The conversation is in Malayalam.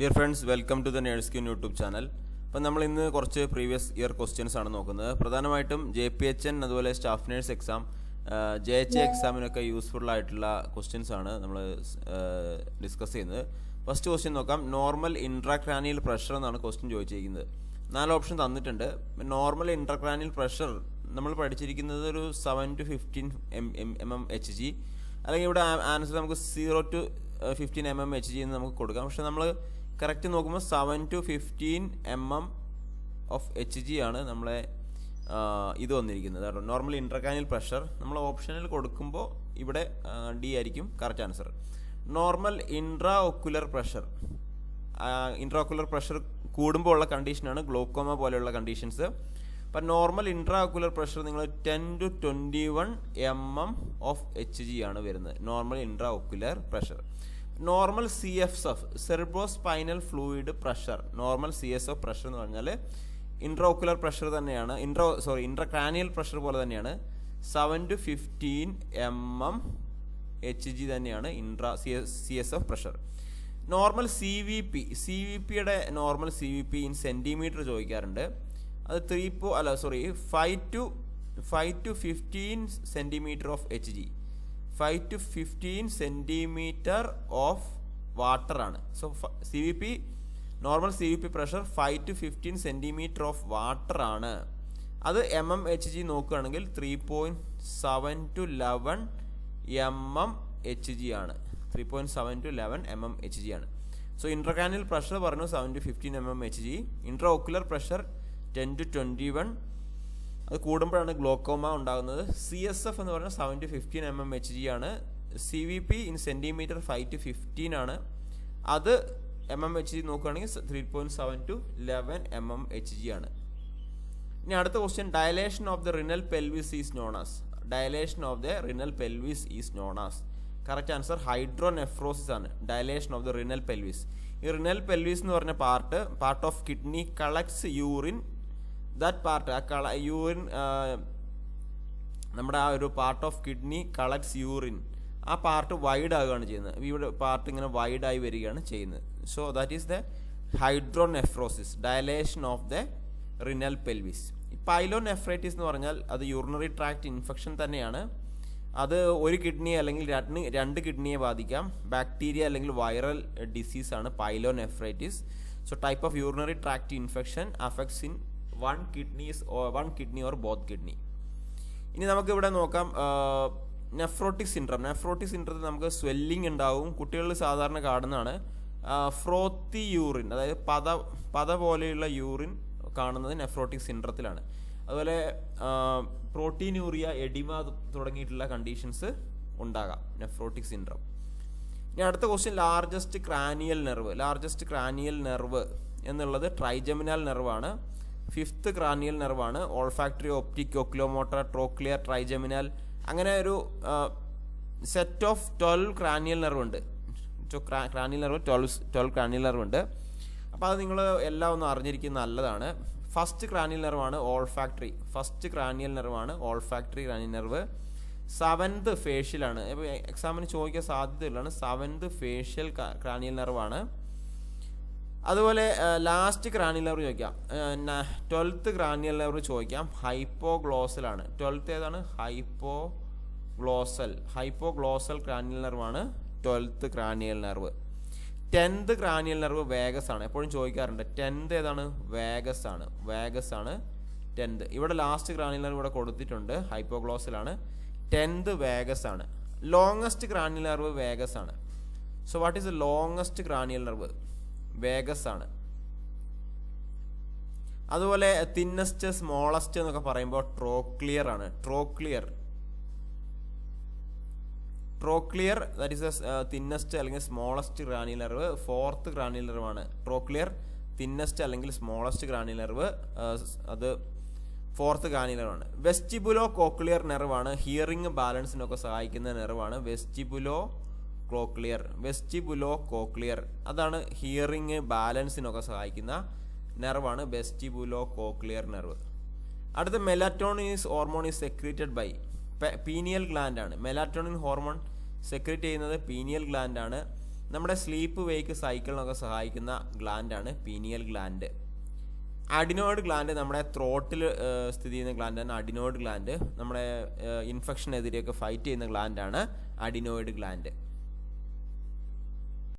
Dear friends welcome to the nurse queen YouTube channel അപ്പം നമ്മൾ ഇന്ന് കുറച്ച് പ്രീവിയസ് ഇയർ ക്വസ്റ്റ്യൻസ് ആണ് നോക്കുന്നത്. പ്രധാനമായിട്ടും ജെ പി എച്ച് എൻ അതുപോലെ staff nurse exam J H എക്സാമിനൊക്കെ useful ആയിട്ടുള്ള ക്വസ്റ്റ്യൻസ് ആണ് നമ്മൾ ഡിസ്കസ് ചെയ്യുന്നത്. ഫസ്റ്റ് ക്വസ്റ്റ്യൻ നോക്കാം. നോർമൽ ഇൻട്രാക്രാനിയൽ പ്രഷർ എന്നാണ് ക്വസ്റ്റ്യൻ ചോദിച്ചിരിക്കുന്നത്. നാല് ഓപ്ഷൻ തന്നിട്ടുണ്ട്. നോർമൽ ഇൻട്രാക്രാനിയൽ പ്രഷർ നമ്മൾ പഠിച്ചിരിക്കുന്നത് ഒരു seven to fifteen M M M M H G അല്ലെങ്കിൽ ഇവിടെ ആൻസർ നമുക്ക് zero to fifteen M M H G എന്ന് നമുക്ക് കൊടുക്കാം. പക്ഷെ നമ്മൾ കറക്റ്റ് നോക്കുമ്പോൾ seven to fifteen M M of H G ആണ് നമ്മളെ ഇത് വന്നിരിക്കുന്നത് കേട്ടോ. നോർമൽ ഇന്റർകാനിൽ പ്രഷർ നമ്മൾ ഓപ്ഷനിൽ കൊടുക്കുമ്പോൾ ഇവിടെ ഡി ആയിരിക്കും correct answer normal intra ocular pressure intra ocular pressure കൂടുമ്പോൾ ഉള്ള കണ്ടീഷനാണ് ഗ്ലോക്കോമ പോലെയുള്ള കണ്ടീഷൻസ് അപ്പം നോർമൽ ഇൻട്രാ ഒക്കുലർ പ്രഷർ നിങ്ങൾ ten to twenty one M M of H G ആണ് വരുന്നത്. Normal intra ocular pressure normal C F F cerebrospinal fluid pressure normal C S F pressure എന്ന് പറഞ്ഞാൽ ഇൻട്രോക്കുലർ പ്രഷർ തന്നെയാണ്. ഇൻട്രോ സോറി ഇൻട്രക്രാനിയൽ പ്രഷർ പോലെ തന്നെയാണ്. Seven to fifteen M M H G തന്നെയാണ് intra C S C S F pressure normal C V P C V പിയുടെ normal C V P in centimetre ചോദിക്കാറുണ്ട്. അത് ത്രീ പോ അല്ല sorry five to five to fifteen centimetre of H G five to fifteen centimetre of water ആണ്. So C V P normal C V P pressure five to fifteen centimetre of water ആണ്. അത് എം എം എച്ച് ജി നോക്കുകയാണെങ്കിൽ three point seven to eleven M M H G ആണ്. Three point seven to eleven M M H G ആണ്. സോ ഇൻട്രകാനിൽ പ്രഷർ പറഞ്ഞു seven to fifteen M M H G intra ocular pressure ten to twenty one അത് കൂടുമ്പോഴാണ് ഗ്ലോക്കോമ ഉണ്ടാകുന്നത്. സി എസ് എഫ് എന്ന് പറഞ്ഞാൽ seven to fifteen M M H G ആണ്. C V P in centimetre five to fifteen ആണ്. അത് എം എം എച്ച് ജി നോക്കുകയാണെങ്കിൽ three point seven to eleven M M H G ആണ്. ഇനി അടുത്ത question dilation of the renal pelvis is known as dilation of the renal pelvis is known as correct answer hydronephrosis ആണ്. Dilation of the renal pelvis ഈ റിനൽ പെൽവിസ് എന്ന് പറഞ്ഞ part part of kidney collects urine that part ആ കള യൂറിൻ നമ്മുടെ ആ ഒരു part of kidney collects urine ആ പാർട്ട് വൈഡ് ആവുകയാണ് ചെയ്യുന്നത്. ഇവിടെ പാർട്ട് ഇങ്ങനെ വൈഡായി വരികയാണ് ചെയ്യുന്നത്. So that is the hydronephrosis dilation of the renal pelvis pyelonephritis എന്ന് പറഞ്ഞാൽ അത് യൂറിനറി ട്രാക്ട് ഇൻഫെക്ഷൻ തന്നെയാണ്. അത് ഒരു കിഡ്നി അല്ലെങ്കിൽ രണ്ട് രണ്ട് കിഡ്നിയെ ബാധിക്കാം. ബാക്ടീരിയ അല്ലെങ്കിൽ viral ഡിസീസാണ് pyelo pyelonephritis so type of urinary tract infection affects in one kidneys one kidney or both kidney ഇനി നമുക്കിവിടെ നോക്കാം നെഫ്രോട്ടിക് സിൻഡ്രം നെഫ്രോട്ടിക് സിൻഡ്രത്തിൽ നമുക്ക് സ്വെല്ലിംഗ് ഉണ്ടാവും. കുട്ടികളിൽ സാധാരണ കാണുന്നതാണ് ഫ്രോത്തി യൂറിൻ അതായത് പത പത പോലെയുള്ള യൂറിൻ കാണുന്നത് നെഫ്രോട്ടിക് സിൻഡ്രത്തിലാണ് അതുപോലെ പ്രോട്ടീൻ യൂറിയ എഡിമ തുടങ്ങിയിട്ടുള്ള കണ്ടീഷൻസ് ഉണ്ടാകാം നെഫ്രോട്ടിക് സിൻഡ്രം ഇനി അടുത്ത question largest cranial nerve largest cranial nerve എന്നുള്ളത് ട്രൈജമിനൽ നെർവാണ് fifth cranial നെർവാണ്. Olfactory optic oculomotor trochlear trigeminal അങ്ങനെ ഒരു set of twelve cranial നെർവുണ്ട് cranial nerve twelve twelve cranial നെർവുണ്ട് അപ്പോൾ അത് നിങ്ങൾ എല്ലാം ഒന്ന് അറിഞ്ഞിരിക്കുന്നത് നല്ലതാണ്. ഫസ്റ്റ് ക്രാനിയൽ നെർവാണ് ഓൾഫാക്ടറി ഫസ്റ്റ് ക്രാനിയൽ നെർവാണ് ഓൾഫാക്ടറി ക്രാനിയൽ നെർവ് സെവൻത് ഫേഷ്യലാണ് ഇപ്പോൾ എക്സാമിന് ചോദിക്കാൻ സാധ്യതയുള്ളതാണ് സെവൻത് ഫേഷ്യൽ ക്രാനിയൽ നെർവാണ് അതുപോലെ ലാസ്റ്റ് ക്രാനിയൽ നെർവ് ചോദിക്കാം. ട്വൽത്ത് ക്രാനിയൽ നെർവ് ചോദിക്കാം. ഹൈപ്പോ ഗ്ലോസലാണ് ട്വൽത്ത് ഏതാണ്? Hypoglossal hypoglossal cranial നെർവാണ് twelfth cranial nerve tenth cranial nerve vagus ആണ്. എപ്പോഴും ചോദിക്കാറുണ്ട് ടെൻത്ത് ഏതാണ്? വേഗസ് ആണ്. വേഗസ് ആണ് ടെൻത്ത് ഇവിടെ ലാസ്റ്റ് ക്രാനിയൽ നെർവ് ഇവിടെ കൊടുത്തിട്ടുണ്ട് ഹൈപ്പോഗ്ലോസിലാണ് ടെൻത്ത് വേഗസ് ആണ്. ലോങ്ങസ്റ്റ് ക്രാനിയൽ നെർവ് വേഗസ് ആണ്. So what is the longest cranial nerve vagus ആണ്. അതുപോലെ തിന്നസ്റ്റ് സ്മോളസ്റ്റ് എന്നൊക്കെ പറയുമ്പോൾ ട്രോക്ലിയർ ആണ്. Trochlear trochlear that is a thinnest അല്ലെങ്കിൽ സ്മോളസ്റ്റ് ഗ്രാനുലർവ് ഫോർത്ത് ഗ്രാനുലർവാണ് ട്രോക്ലിയർ തിന്നസ്റ്റ് അല്ലെങ്കിൽ സ്മോളസ്റ്റ് ഗ്രാനുലർവ് അത് ഫോർത്ത് ഗ്രാനുലർവാണ് വെസ്റ്റിബുലോ കോക്ലിയർ നെർവാണ് ഹിയറിംഗ് ബാലൻസിനൊക്കെ സഹായിക്കുന്ന നെർവാണ് വെസ്റ്റിബുലോ ക്ലോക്ലിയർ വെസ്റ്റിബുലോ കോക്ലിയർ അതാണ് ഹിയറിങ് ബാലൻസിനൊക്കെ സഹായിക്കുന്ന നെർവാണ് വെസ്റ്റിബുലോ കോക്ലിയർ നെർവ് അടുത്ത melatonin is hormone is secreted by pineal gland ആണ്. മെലാറ്റോണിൻ ഹോർമോൺ സെക്രീറ്റ് ചെയ്യുന്നത് പീനിയൽ ഗ്ലാൻഡ് ആണ്. നമ്മുടെ സ്ലീപ്പ് വേക്ക് സൈക്കിളിനൊക്കെ സഹായിക്കുന്ന ഗ്ലാൻഡാണ് പീനിയൽ ഗ്ലാൻഡ് അഡിനോയിഡ് ഗ്ലാൻഡ് നമ്മുടെ ത്രോട്ടിൽ സ്ഥിതി ചെയ്യുന്ന ഗ്ലാൻഡാണ് അഡിനോയിഡ് ഗ്ലാൻഡ് നമ്മുടെ ഇൻഫെക്ഷനെതിരെയൊക്കെ ഫൈറ്റ് ചെയ്യുന്ന ഗ്ലാൻഡാണ് അഡിനോയിഡ് ഗ്ലാൻഡ്